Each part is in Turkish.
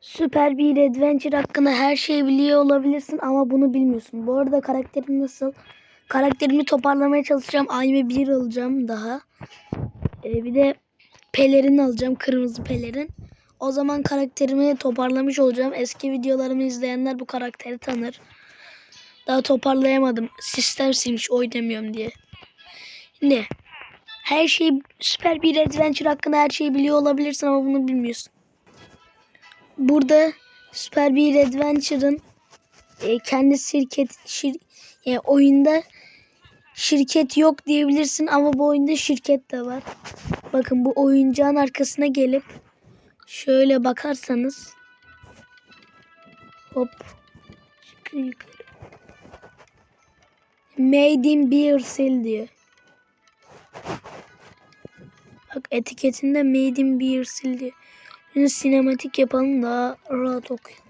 Süper bir adventure hakkında her şeyi biliyor olabilirsin ama bunu bilmiyorsun. Bu arada karakterim nasıl? Karakterimi toparlamaya çalışacağım. Ayme 1 alacağım daha. Ee, bir de pelerin alacağım. Kırmızı pelerin. O zaman karakterimi toparlamış olacağım. Eski videolarımı izleyenler bu karakteri tanır. Daha toparlayamadım. Sistem silmiş oynamıyorum diye. Ne? Her şeyi süper bir adventure hakkında her şeyi biliyor olabilirsin ama bunu bilmiyorsun. Burada Süper bir Adventure'ın e, kendi şirket şir, e, oyunda şirket yok diyebilirsin ama bu oyunda şirket de var. Bakın bu oyuncağın arkasına gelip şöyle bakarsanız hop. Made in Beersel diyor. Bak etiketinde Made in Beersel diyor. Şimdi sinematik yapalım daha rahat okuyun.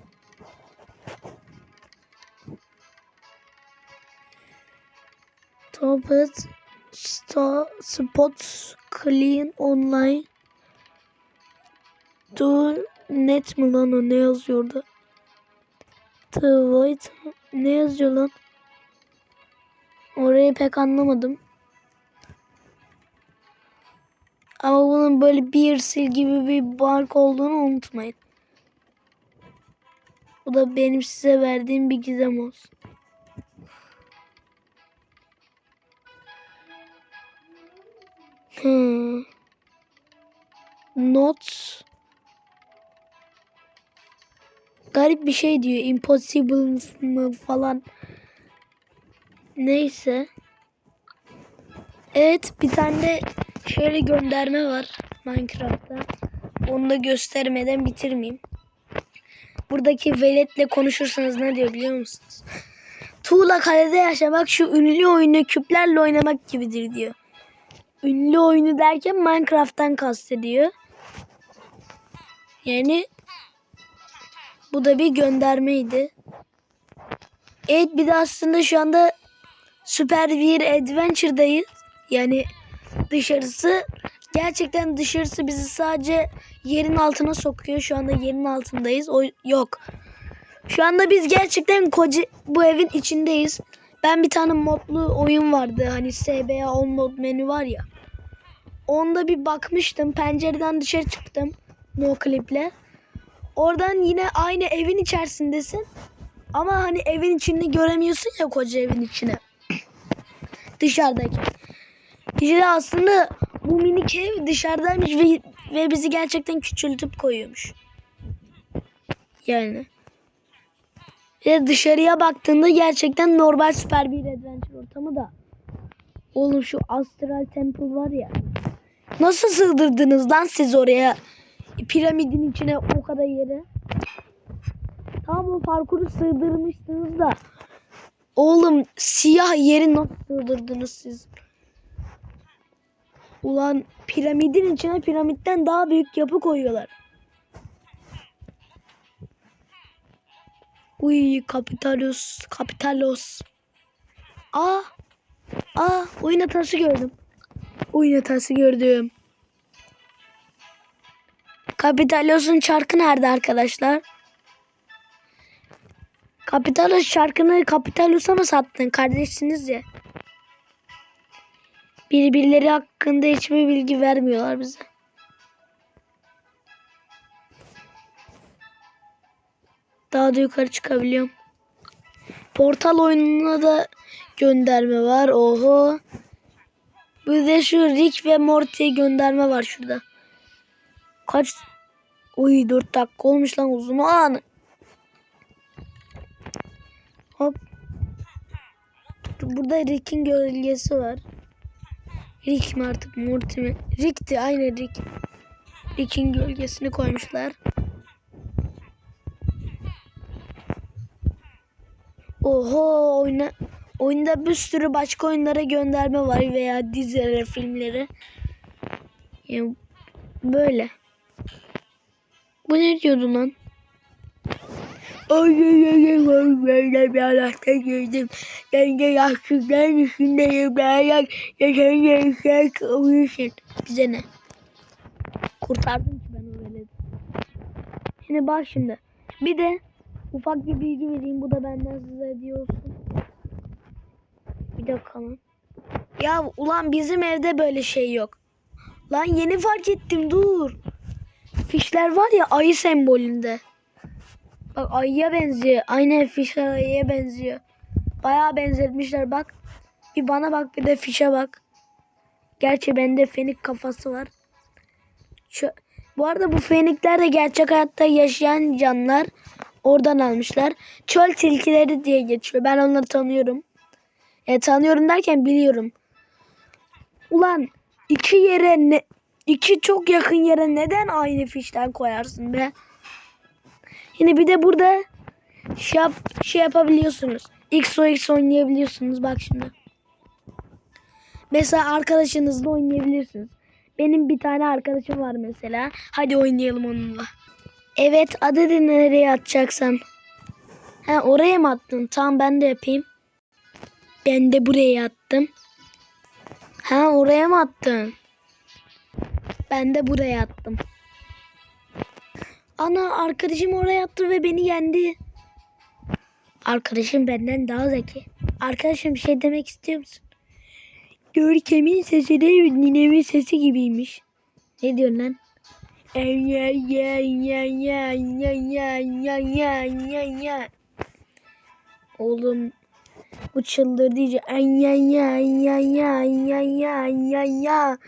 Topet Star Spots Clean Online Do net mi lan o ne yazıyor orada? The White ne yazıyor lan? Orayı pek anlamadım. Ama bunun böyle bir sil gibi bir bark olduğunu unutmayın. Bu da benim size verdiğim bir gizem olsun. Hmm. Not garip bir şey diyor. Impossible mı falan. Neyse. Evet bir tane şöyle gönderme var Minecraft'ta. Onu da göstermeden bitirmeyeyim. Buradaki veletle konuşursanız ne diyor biliyor musunuz? Tuğla kalede yaşamak şu ünlü oyunu küplerle oynamak gibidir diyor. Ünlü oyunu derken Minecraft'tan kastediyor. Yani bu da bir göndermeydi. Evet bir de aslında şu anda süper bir adventure'dayız. Yani dışarısı gerçekten dışarısı bizi sadece yerin altına sokuyor. Şu anda yerin altındayız. O yok. Şu anda biz gerçekten koca bu evin içindeyiz. Ben bir tane modlu oyun vardı. Hani SBA on mod menü var ya. Onda bir bakmıştım. Pencereden dışarı çıktım. No clip'le. Oradan yine aynı evin içerisindesin. Ama hani evin içini göremiyorsun ya koca evin içine. Dışarıdaki. İşte aslında bu minik ev dışarıdaymış ve, ve bizi gerçekten küçültüp koyuyormuş. Yani. Ve dışarıya baktığında gerçekten normal süper bir adventure ortamı da. Oğlum şu Astral Temple var ya. Nasıl sığdırdınız lan siz oraya? Piramidin içine o kadar yere. Tamam o parkuru sığdırmışsınız da. Oğlum siyah yeri nasıl sığdırdınız siz? Ulan piramidin içine piramitten daha büyük yapı koyuyorlar. Uy Kapitalos, Kapitalos. Aa, aa oyun hatası gördüm. Oyun hatası gördüm. Kapitalos'un çarkı nerede arkadaşlar? Kapitalos şarkını Kapitalos'a mı sattın? Kardeşsiniz ya. Birbirleri hakkında hiçbir bilgi vermiyorlar bize. Daha da yukarı çıkabiliyorum. Portal oyununa da gönderme var. Oho. Bir de şu Rick ve Morty'ye gönderme var şurada. Kaç? Uy 4 dakika olmuş lan uzun an. Hop. Burada Rick'in gölgesi var. Rick mi artık Morty mi? Rick'ti aynı Rick. Rick'in gölgesini koymuşlar. Oho oyna, oyunda bir sürü başka oyunlara gönderme var veya dizilere, filmlere. Yani böyle. Bu ne diyordu lan? Ay ay ay ay böyle bir alakta girdim. Ben de yaşlıkların üstündeyim. Ben yak yaşan yaşlar kavuşun. Bize ne? Kurtardım ki ben o veledi. Şimdi bak şimdi. Bir de ufak bir bilgi vereyim. Bu da benden size hediye olsun. Bir dakika lan. Ya ulan bizim evde böyle şey yok. Lan yeni fark ettim dur. Fişler var ya ayı sembolünde. Bak ayıya benziyor. Aynen fişler ayıya benziyor. Bayağı benzetmişler bak. Bir bana bak bir de fişe bak. Gerçi bende fenik kafası var. Şu, bu arada bu fenikler de gerçek hayatta yaşayan canlılar. Oradan almışlar. Çöl tilkileri diye geçiyor. Ben onları tanıyorum. E, tanıyorum derken biliyorum. Ulan iki yere ne iki çok yakın yere neden aynı fişten koyarsın be? Yine bir de burada şey, yap, şey yapabiliyorsunuz. XOX oynayabiliyorsunuz. Bak şimdi. Mesela arkadaşınızla oynayabilirsiniz. Benim bir tane arkadaşım var mesela. Hadi oynayalım onunla. Evet adını nereye atacaksan. Ha oraya mı attın? Tamam ben de yapayım. Ben de buraya attım. Ha oraya mı attın? Ben de buraya attım. Ana arkadaşım oraya attı ve beni yendi. Arkadaşım benden daha zeki. Arkadaşım bir şey demek istiyor musun? Görkem'in sesi de ninemin sesi gibiymiş. Ne diyorsun lan? Ya ya ya ya ya ya ya ya ya ya. Oğlum bu. Ay ya ya ya ya ya ya ya ya.